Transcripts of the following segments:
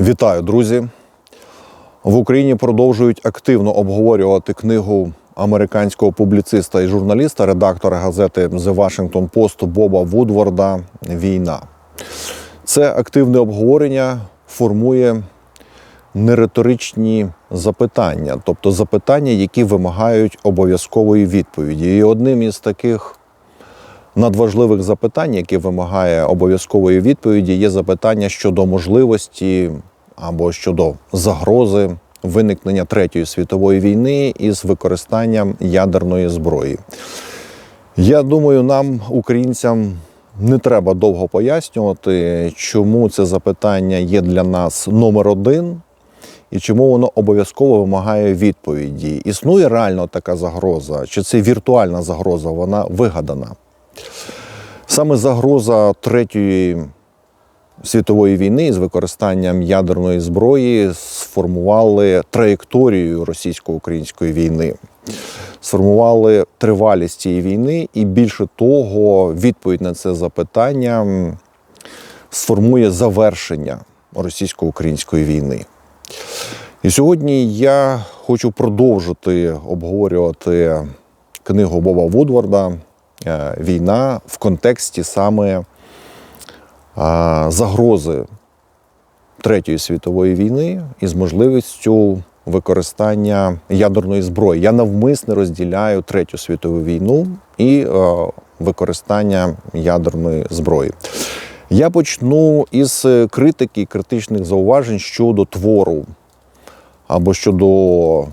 Вітаю, друзі! В Україні продовжують активно обговорювати книгу американського публіциста і журналіста, редактора газети The Washington Post Боба Вудворда Війна. Це активне обговорення формує нериторичні запитання, тобто запитання, які вимагають обов'язкової відповіді. І одним із таких надважливих запитань, яке вимагає обов'язкової відповіді, є запитання щодо можливості або щодо загрози виникнення третьої світової війни із використанням ядерної зброї. Я думаю, нам, українцям, не треба довго пояснювати, чому це запитання є для нас номер один і чому воно обов'язково вимагає відповіді. Існує реально така загроза, чи це віртуальна загроза, вона вигадана. Саме загроза третьої світової війни з використанням ядерної зброї сформували траєкторію російсько-української війни, сформували тривалість цієї війни, і більше того, відповідь на це запитання сформує завершення російсько-української війни. І сьогодні я хочу продовжити обговорювати книгу Боба Вудварда е, Війна в контексті саме загрози Третьої світової війни із можливістю використання ядерної зброї. Я навмисне розділяю Третю світову війну і е, використання ядерної зброї. Я почну із критики, і критичних зауважень щодо твору або щодо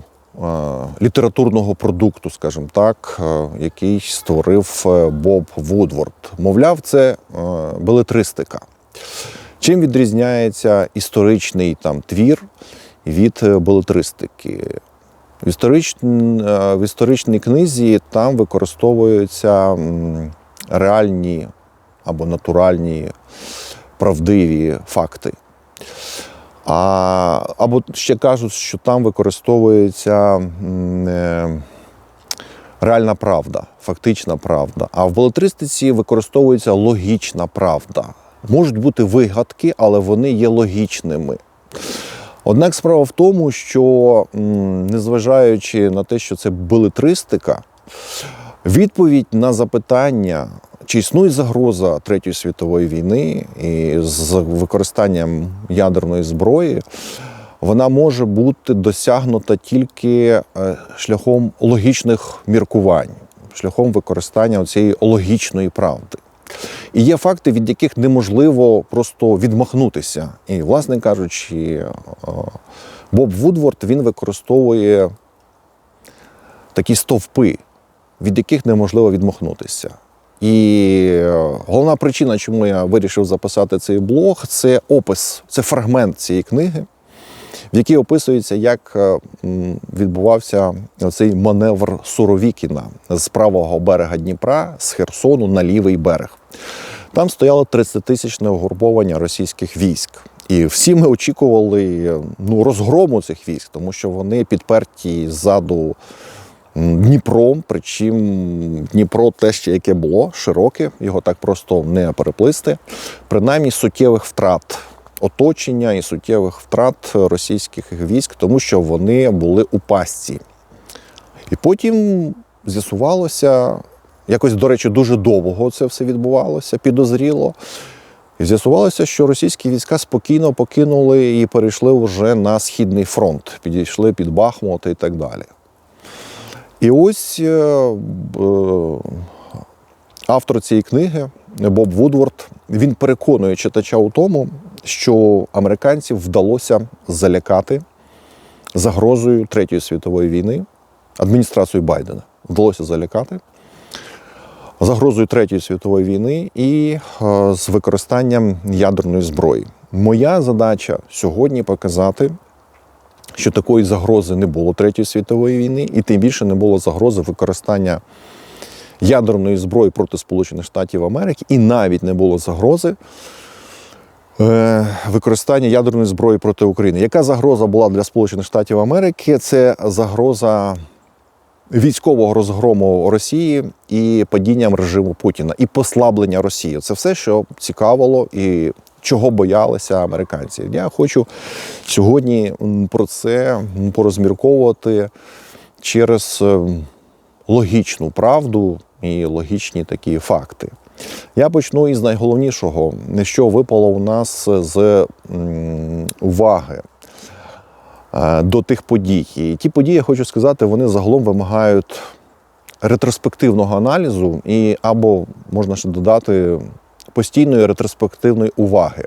літературного продукту, скажімо так, е, який створив е, Боб Вудворд. Мовляв, це е, белетристика. Чим відрізняється історичний там твір від е, белетристики? В, історич... е, в історичній книзі там використовуються реальні або натуральні правдиві факти. А, або ще кажуть, що там використовується е, реальна правда, фактична правда. А в белетристиці використовується логічна правда. Можуть бути вигадки, але вони є логічними. Однак справа в тому, що незважаючи на те, що це белетристика, відповідь на запитання, чи існує загроза Третьої світової війни і з використанням ядерної зброї, вона може бути досягнута тільки е, шляхом логічних міркувань, шляхом використання цієї логічної правди. І є факти, від яких неможливо просто відмахнутися. І, власне кажучи, е, Боб Вудворд він використовує такі стовпи, від яких неможливо відмахнутися. І е, головна причина, чому я вирішив записати цей блог, це опис, це фрагмент цієї книги, в якій описується, як е, відбувався цей маневр Суровікіна з правого берега Дніпра з Херсону на лівий берег. Там стояло 30-тисячне угруповання російських військ. І всі ми очікували ну, розгрому цих військ, тому що вони підперті ззаду Дніпром. Причому Дніпро те ще яке було, широке, його так просто не переплисти. Принаймні суттєвих втрат оточення і суттєвих втрат російських військ, тому що вони були у пастці. І потім з'ясувалося, якось, до речі, дуже довго це все відбувалося, підозріло. І з'ясувалося, що російські війська спокійно покинули і перейшли вже на Східний фронт, підійшли під Бахмут і так далі. І ось е, автор цієї книги Боб Вудворд він переконує читача у тому, що американців вдалося залякати загрозою Третьої світової війни адміністрацію Байдена. Вдалося залякати загрозою Третьої світової війни і е, з використанням ядерної зброї. Моя задача сьогодні показати, що такої загрози не було Третьої світової війни, і тим більше не було загрози використання ядерної зброї проти Сполучених Штатів Америки, і навіть не було загрози е, використання ядерної зброї проти України. Яка загроза була для Сполучених Штатів Америки? Це загроза військового розгрому Росії і падінням режиму Путіна, і послаблення Росії. Це все, що цікавило і чого боялися американці. Я хочу сьогодні про це порозмірковувати через е, логічну правду і логічні такі факти. Я почну із найголовнішого, що випало у нас з уваги е, до тих подій. І ті події, я хочу сказати, вони загалом вимагають ретроспективного аналізу і або можна ще додати постійної ретроспективної уваги.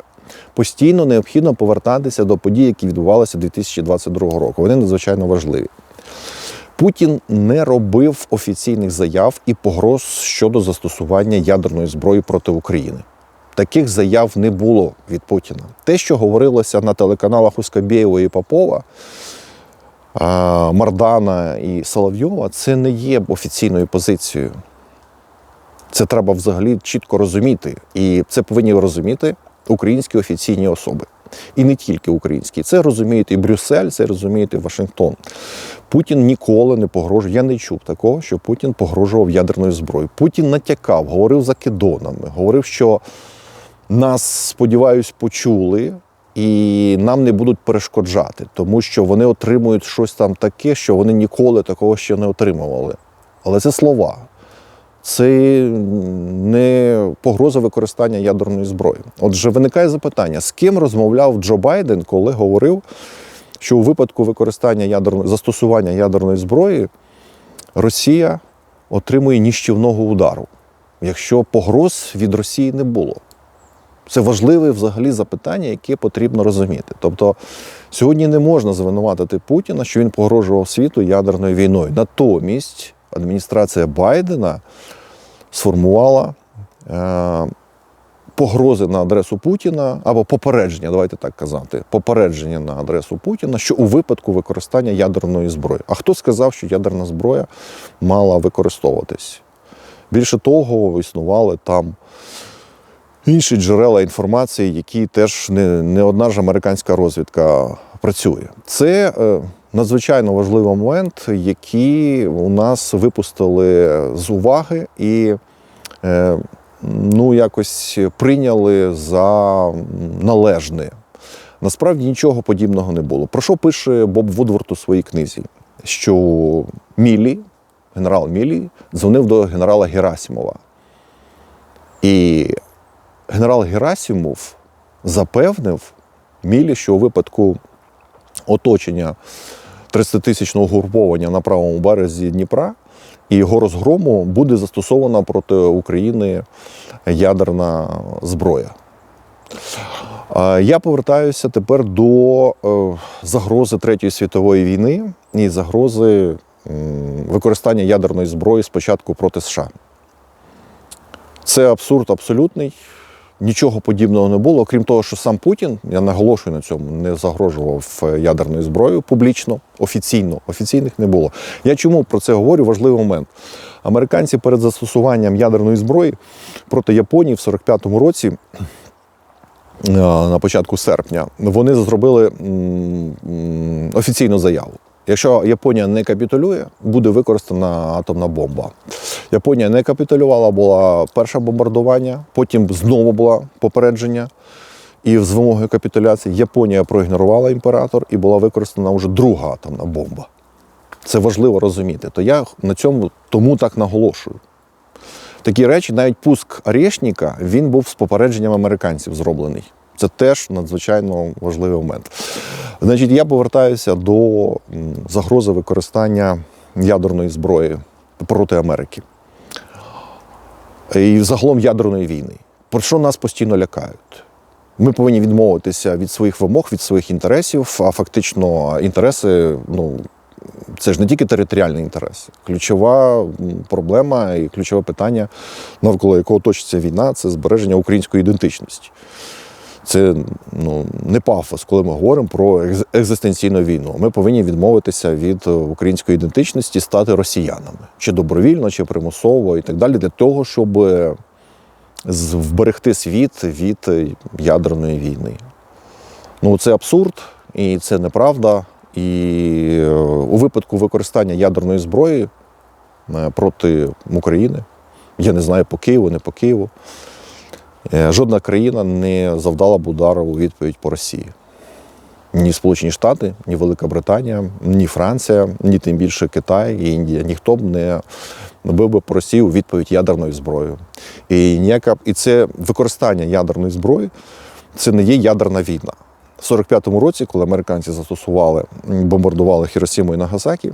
Постійно необхідно повертатися до подій, які відбувалися 2022 року. Вони надзвичайно важливі. Путін не робив офіційних заяв і погроз щодо застосування ядерної зброї проти України. Таких заяв не було від Путіна. Те, що говорилося на телеканалах у Скабєєва і Попова, Мардана і Соловйова, це не є офіційною позицією. Це треба взагалі чітко розуміти. І це повинні розуміти українські офіційні особи. І не тільки українські. Це розуміють і Брюссель, це розуміють і Вашингтон. Путін ніколи не погрожує. Я не чув такого, що Путін погрожував ядерною зброєю. Путін натякав, говорив закидонами, говорив, що нас, сподіваюсь, почули. І нам не будуть перешкоджати, тому що вони отримують щось там таке, що вони ніколи такого ще не отримували. Але це слова це не погроза використання ядерної зброї. Отже, виникає запитання, з ким розмовляв Джо Байден, коли говорив, що у випадку використання ядерної застосування ядерної зброї Росія отримує ніщівного удару, якщо погроз від Росії не було. Це важливе взагалі запитання, яке потрібно розуміти. Тобто сьогодні не можна звинуватити Путіна, що він погрожував світу ядерною війною. Натомість адміністрація Байдена сформувала е, погрози на адресу Путіна або попередження, давайте так казати, попередження на адресу Путіна, що у випадку використання ядерної зброї. А хто сказав, що ядерна зброя мала використовуватись? Більше того, існували там інші джерела інформації, які теж не, не одна ж американська розвідка працює. Це е, надзвичайно важливий момент, який у нас випустили з уваги і е, ну, якось прийняли за належне. Насправді нічого подібного не було. Про що пише Боб Вудворд у своїй книзі? Що Мілі, генерал Мілі, дзвонив до генерала Герасимова. І генерал Герасимов запевнив Мілі, що у випадку оточення 30-тисячного угруповання на правому березі Дніпра і його розгрому буде застосована проти України ядерна зброя. Я повертаюся тепер до е, загрози Третьої світової війни і загрози використання ядерної зброї спочатку проти США. Це абсурд абсолютний. Нічого подібного не було, крім того, що сам Путін, я наголошую на цьому, не загрожував е, ядерною зброєю публічно, офіційно. Офіційних не було. Я чому про це говорю? Важливий момент. Американці перед застосуванням ядерної зброї проти Японії в 45-му році, е, на початку серпня, вони зробили офіційну заяву. Якщо Японія не капітулює, буде використана атомна бомба. Японія не капітулювала, була перше бомбардування, потім знову було попередження. І з вимогою капітуляції Японія проігнорувала імператор і була використана вже друга атомна бомба. Це важливо розуміти. То я на цьому тому так наголошую. Такі речі, навіть пуск Орешника, він був з попередженням американців зроблений. Це теж надзвичайно важливий момент. Значить, я повертаюся до загрози використання ядерної зброї проти Америки. І загалом ядерної війни. Про що нас постійно лякають? Ми повинні відмовитися від своїх вимог, від своїх інтересів, а фактично інтереси, ну, це ж не тільки територіальний інтерес. Ключова проблема і ключове питання, навколо якого точиться війна, це збереження української ідентичності. Це ну, не пафос, коли ми говоримо про екзистенційну війну. Ми повинні відмовитися від е, української ідентичності, стати росіянами, чи добровільно, чи примусово, і так далі, для того, щоб е, вберегти світ від е, ядерної війни. Ну, це абсурд, і це неправда. І у випадку використання ядерної зброї проти України, я не знаю по Києву, не по Києву. Е, Жодна країна не завдала б удару у відповідь по Росії. Ні Сполучені Штати, ні Велика Британія, ні Франція, ні тим більше Китай і Індія. Ніхто б не бив би по Росії у відповідь ядерною зброєю. І ніяка і це використання ядерної зброї це не є ядерна війна. В 45-му році, коли американці застосували, бомбардували Хіросіму і Нагасакі,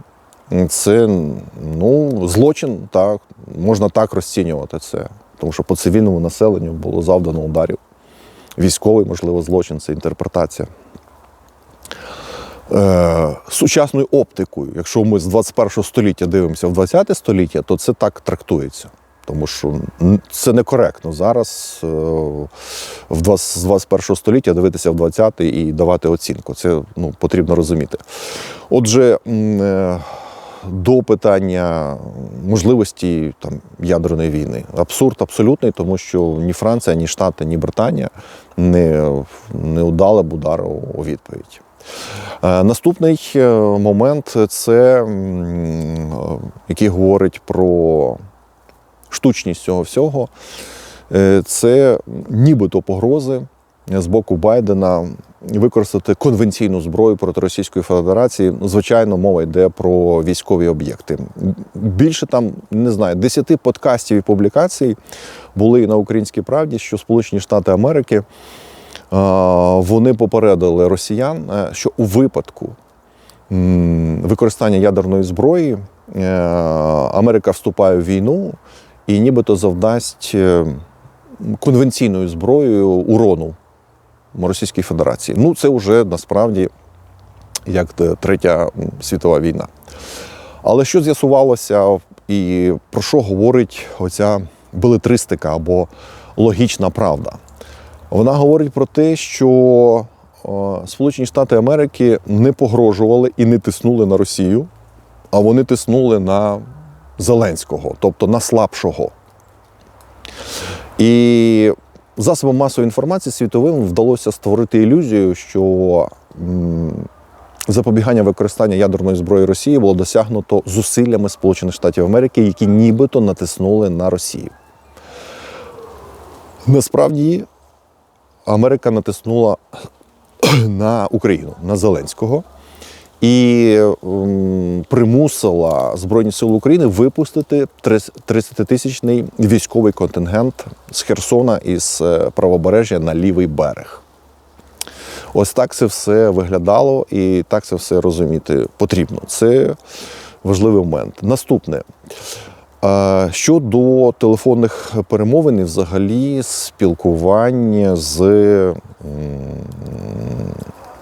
це ну, злочин, так, можна так розцінювати це. Тому що по цивільному населенню було завдано ударів. Військовий, можливо, злочин це інтерпретація. Е, сучасною оптикою, якщо ми з 21 століття дивимося в 20 століття, то це так трактується. Тому що це некоректно зараз е, в 20, з 21 століття дивитися в 20 і давати оцінку. Це ну, потрібно розуміти. Отже, е, до питання можливості там, ядерної війни. Абсурд абсолютний, тому що ні Франція, ні Штати, ні Британія не, не удали б удару у відповідь. Е, Наступний е, момент це е, який говорить про штучність цього всього. Це нібито погрози з боку Байдена використати конвенційну зброю проти Російської Федерації. Звичайно, мова йде про військові об'єкти. Більше там не знаю, десяти подкастів і публікацій були на українській правді, що Сполучені Штати Америки е, вони попередили росіян, е, що у випадку використання ядерної зброї е, Америка вступає в війну і нібито завдасть конвенційною зброєю урону Російській Федерації. Ну, це вже насправді як третя світова війна. Але що з'ясувалося, і про що говорить оця белетристика або логічна правда? Вона говорить про те, що е, Сполучені Штати Америки не погрожували і не тиснули на Росію, а вони тиснули на Зеленського, тобто на слабшого. І засобам масової інформації світовим вдалося створити ілюзію, що запобігання використання ядерної зброї Росії було досягнуто зусиллями Сполучених Штатів Америки, які нібито натиснули на Росію. Насправді Америка натиснула на Україну, на Зеленського. І м, примусила Збройні Сили України випустити 30-тисячний військовий контингент з Херсона із е, правобережжя на лівий берег. Ось так це все виглядало, і так це все розуміти потрібно. Це важливий момент. Наступне. Щодо телефонних перемовин і взагалі спілкування з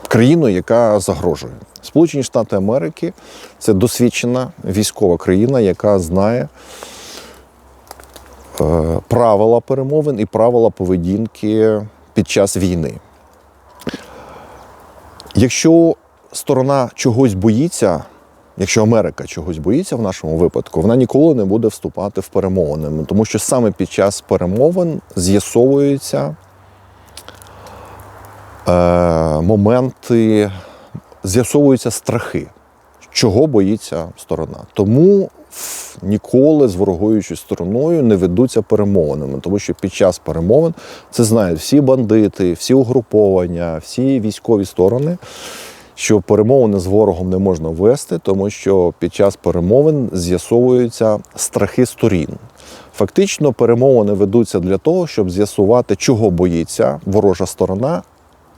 країною, яка загрожує. Сполучені Штати Америки це досвідчена військова країна, яка знає е, правила перемовин і правила поведінки під час війни. Якщо сторона чогось боїться, якщо Америка чогось боїться в нашому випадку, вона ніколи не буде вступати в перемовини, тому що саме під час перемовин з'ясовуються е, моменти, з'ясовуються страхи, чого боїться сторона. Тому ніколи з ворогуючою стороною не ведуться перемовинами, тому що під час перемовин це знають всі бандити, всі угруповання, всі військові сторони. Що перемовини з ворогом не можна вести, тому що під час перемовин з'ясовуються страхи сторін. Фактично, перемовини ведуться для того, щоб з'ясувати, чого боїться ворожа сторона,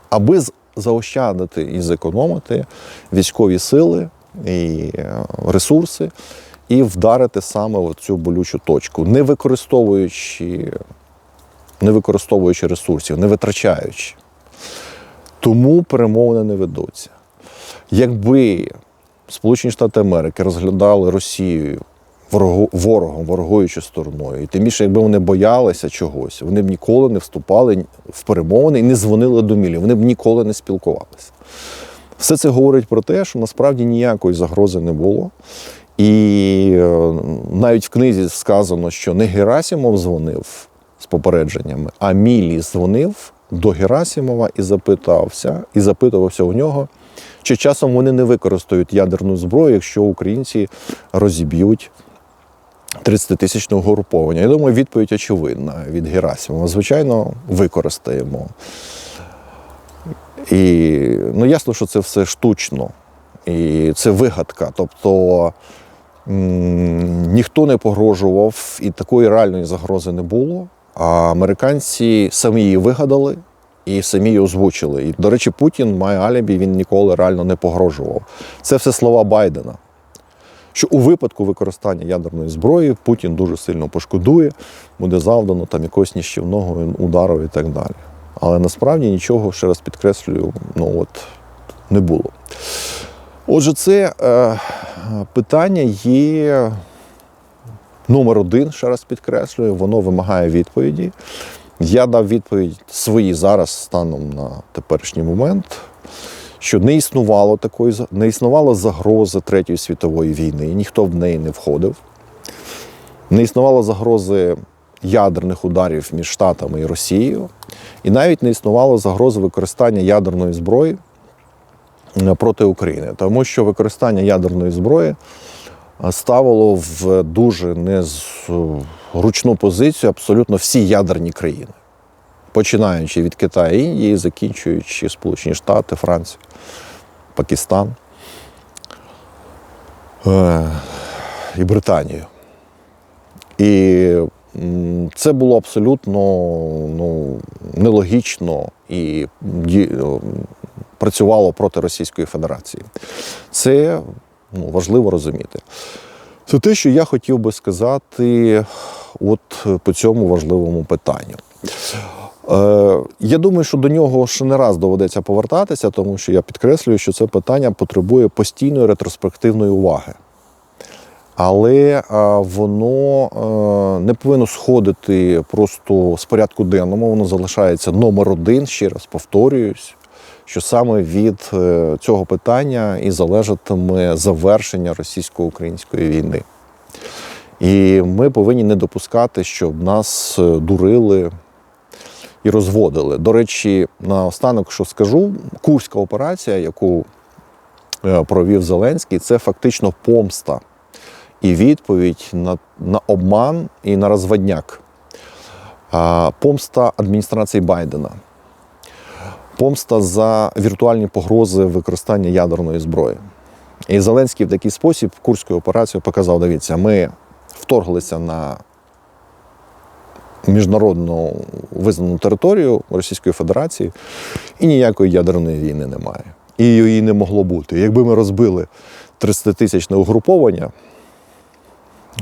аби з- заощадити і зекономити військові сили і е, ресурси, і вдарити саме в цю болючу точку, не використовуючи, не використовуючи ресурсів, не витрачаючи. Тому перемовини не ведуться. Якби Сполучені Штати Америки розглядали Росію ворогу- ворогом, ворогуючою стороною, і тим більше, якби вони боялися чогось, вони б ніколи не вступали в перемовини і не дзвонили до Мілі, вони б ніколи не спілкувалися. Все це говорить про те, що насправді ніякої загрози не було. І е, навіть в книзі сказано, що не Герасимов дзвонив з попередженнями, а Мілі дзвонив до Герасимова і запитався, і запитувався у нього, чи часом вони не використають ядерну зброю, якщо українці розіб'ють 30-тисячного угруповання. Я думаю, відповідь очевидна від Герасимова. Звичайно, використаємо. І ну, ясно, що це все штучно. І це вигадка. Тобто ніхто не погрожував, і такої реальної загрози не було. А американці самі її вигадали і самі її озвучили. І, до речі, Путін має алібі, він ніколи реально не погрожував. Це все слова Байдена. Що у випадку використання ядерної зброї Путін дуже сильно пошкодує, буде завдано там якогось ніщівного удару і так далі. Але насправді нічого, ще раз підкреслюю, ну от не було. Отже, це е, питання є номер один, ще раз підкреслюю, воно вимагає відповіді. Я дав відповідь свої зараз станом на теперішній момент, що не існувало такої не існувало загрози Третьої світової війни, ніхто в неї не входив. Не існувало загрози ядерних ударів між Штатами і Росією, і навіть не існувало загрози використання ядерної зброї е, проти України, тому що використання ядерної зброї е, ставило в дуже незручну позицію абсолютно всі ядерні країни, починаючи від Китаю, і Індії, закінчуючи Сполучені Штати, Францію, Пакистан е, і Британію. І це було абсолютно ну, нелогічно і працювало проти Російської Федерації. Це ну, важливо розуміти. Це те, що я хотів би сказати от по цьому важливому питанню. Е, я думаю, що до нього ще не раз доведеться повертатися, тому що я підкреслюю, що це питання потребує постійної ретроспективної уваги. Але е, воно е, не повинно сходити просто з порядку денному, воно залишається номер один, ще раз повторююсь, що саме від цього питання і залежатиме завершення російсько-української війни. І ми повинні не допускати, щоб нас дурили і розводили. До речі, наостанок, що скажу, Курська операція, яку е, провів Зеленський, це фактично помста і відповідь на, на обман і на розводняк. Помста адміністрації Байдена. Помста за віртуальні погрози використання ядерної зброї. І Зеленський в такий спосіб Курську операцію показав: дивіться, ми вторглися на міжнародну визнану територію Російської Федерації, і ніякої ядерної війни немає. І її не могло бути. Якби ми розбили 30-тисячне угруповання,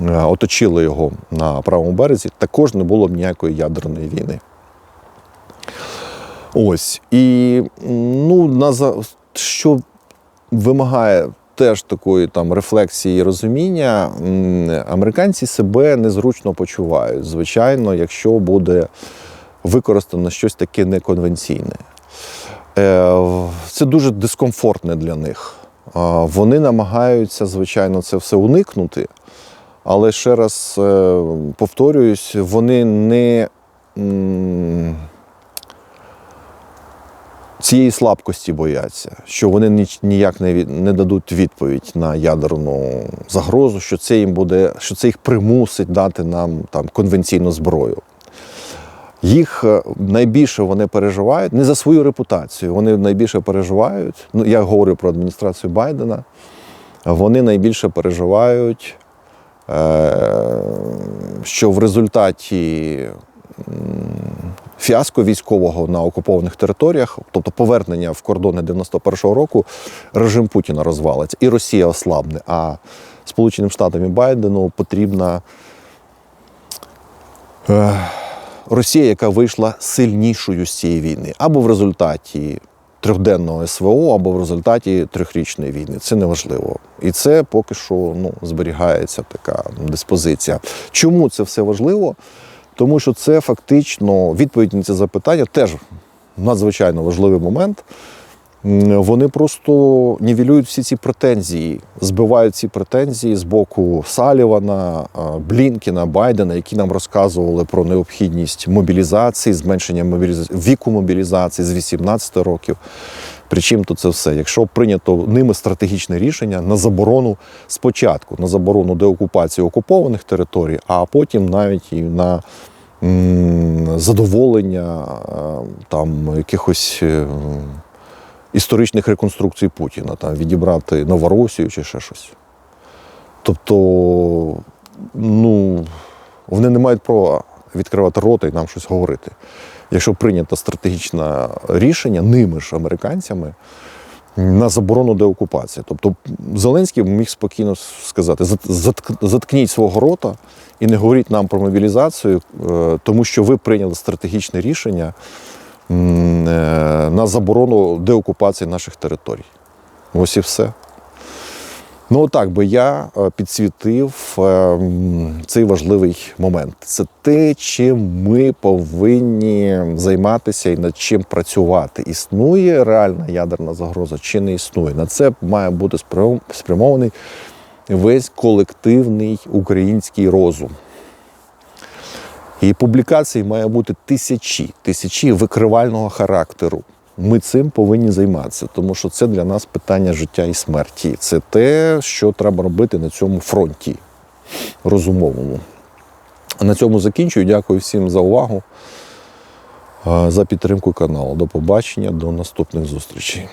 е, оточили його на правому березі, також не було б ніякої ядерної війни. Ось. І ну, на, що вимагає теж такої там рефлексії і розуміння, американці себе незручно почувають, звичайно, якщо буде використано щось таке неконвенційне. Е, Це дуже дискомфортне для них. Вони намагаються, звичайно, це все уникнути, але ще раз е, повторююсь, вони не. Цієї слабкості бояться, що вони ніяк не, від- не дадуть відповідь на ядерну загрозу, що це їм буде, що це їх примусить дати нам там конвенційну зброю. Їх е, найбільше вони переживають не за свою репутацію, вони найбільше переживають. Ну, я говорю про адміністрацію Байдена. Вони найбільше переживають, е, що в результаті фіаско військового на окупованих територіях, тобто повернення в кордони 91-го року, режим Путіна розвалиться і Росія ослабне. А Сполученим Штатам і Байдену потрібна е, Росія, яка вийшла сильнішою з цієї війни, або в результаті трьохденного СВО, або в результаті трьохрічної війни. Це неважливо. І це поки що ну, зберігається така диспозиція. Чому це все важливо? Тому що це фактично відповідь на це запитання теж надзвичайно важливий момент. вони просто нівелюють всі ці претензії, збивають ці претензії з боку Салівана, е, Блінкіна, Байдена, які нам розказували про необхідність мобілізації, зменшення мобілізації, віку мобілізації з 18 років. Причому тут це все? Якщо прийнято ними стратегічне рішення на заборону спочатку, на заборону деокупації окупованих територій, а потім навіть і на задоволення е, там якихось е, історичних реконструкцій Путіна, там відібрати Новоросію чи ще щось. Тобто, ну, вони не мають права відкривати рота і нам щось говорити. Якщо прийнято стратегічне рішення ними ж американцями на заборону деокупації. Тобто Зеленський міг спокійно сказати: заткніть свого рота і не говоріть нам про мобілізацію, е, тому що ви прийняли стратегічне рішення е, на заборону деокупації наших територій. Ось і все. Ну, отак би я е, підсвітив е, цей важливий момент. Це те, чим ми повинні займатися і над чим працювати. Існує реальна ядерна загроза чи не існує. На це має бути спрямований весь колективний український розум. І публікацій має бути тисячі, тисячі викривального характеру. Ми цим повинні займатися, тому що це для нас питання життя і смерті. Це те, що треба робити на цьому фронті розумовому. На цьому закінчую. Дякую всім за увагу, за підтримку каналу. До побачення, до наступних зустрічей.